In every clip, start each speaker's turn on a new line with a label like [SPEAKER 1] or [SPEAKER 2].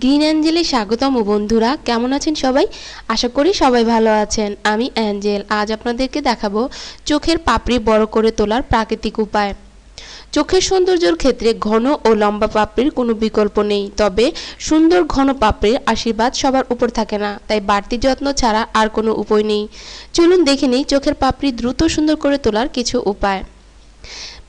[SPEAKER 1] Green অ্যাঞ্জেলে স্বাগতম বন্ধুরা। কেমন আছেন সবাই? আশা করি সবাই ভালো আছেন। আমি অ্যাঞ্জেল। আজ আপনাদেরকে দেখাবো চোখের পাপড়ি বড় করে তোলার প্রাকৃতিক উপায়। চোখের সৌন্দর্যের ক্ষেত্রে ঘন ও লম্বা পাপড়ির কোনো বিকল্প নেই। তবে সুন্দর ঘন পাপড়ির আশীর্বাদ সবার উপর থাকে না। তাই বাড়তি যত্ন ছাড়া আর কোনো উপায় নেই। চলুন দেখে নিই চোখের পাপড়ি দ্রুত সুন্দর করে তোলার কিছু উপায়।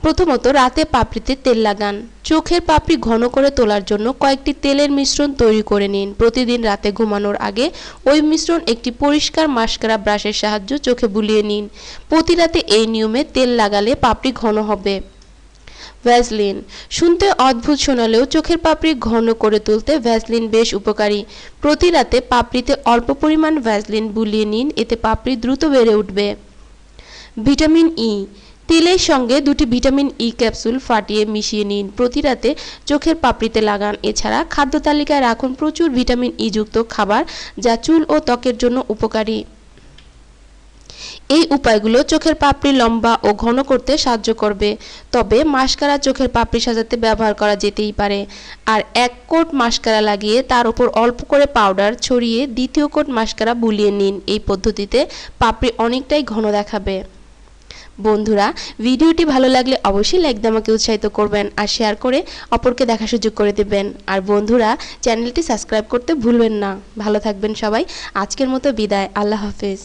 [SPEAKER 1] প্রথমত রাতে পাপড়িতে তেল লাগান। চোখের পাপড়ি ঘন করে তোলার জন্য কয়েকটি তেলের মিশ্রণ তৈরি করে নিন। প্রতিদিন রাতে ঘুমানোর আগে ওই মিশ্রণ একটি পরিষ্কার মাস্কারা ব্রাশের সাহায্যে চোখে বুলিয়ে নিন। প্রতি রাতে এই নিয়মে তেল লাগালে পাপড়ি ঘন হবে। ভ্যাসলিন। শুনতে অদ্ভুত শোনালেও চোখের পাপড়ি ঘন করে তুলতে ভ্যাসলিন বেশ উপকারী। প্রতি রাতে পাপড়িতে অল্প পরিমাণ ভ্যাসলিন বুলিয়ে নিন, এতে পাপড়ি দ্রুত বেড়ে উঠবে। Vitamin E. তেলের সঙ্গে দুটি ভিটামিন ই ক্যাপসুল ফাটিয়ে মিশিয়ে নিন। প্রতি রাতে চোখের পাপড়িতে লাগান। এছাড়া খাদ্য তালিকায় রাখুন প্রচুর ভিটামিন ই যুক্ত খাবার যা চুল ও ত্বকের জন্য উপকারী। এই উপায়গুলো চোখের পাপড়ি লম্বা ও ঘন করতে সাহায্য করবে। তবে মাস্কারা চোখের পাপড়ি সাজাতে ব্যবহার করা যেতেই পারে। আর এক কোট মাস্কারা লাগিয়ে তার উপর অল্প করে পাউডার ছড়িয়ে দ্বিতীয় কোট মাস্কারা বুলিয়ে নিন। এই পদ্ধতিতে পাপড়ি অনেকটাই ঘন দেখাবে। বন্ধুরা, ভিডিওটি ভালো লাগলে অবশ্যই লাইক দিয়ে আমাকে উৎসাহিত করবেন আর শেয়ার করে অপরকে দেখা সুযোগ করে দেবেন। আর বন্ধুরা চ্যানেলটি সাবস্ক্রাইব করতে ভুলবেন না। ভালো থাকবেন সবাই। আজকের মতো বিদায়। আল্লাহ হাফেজ।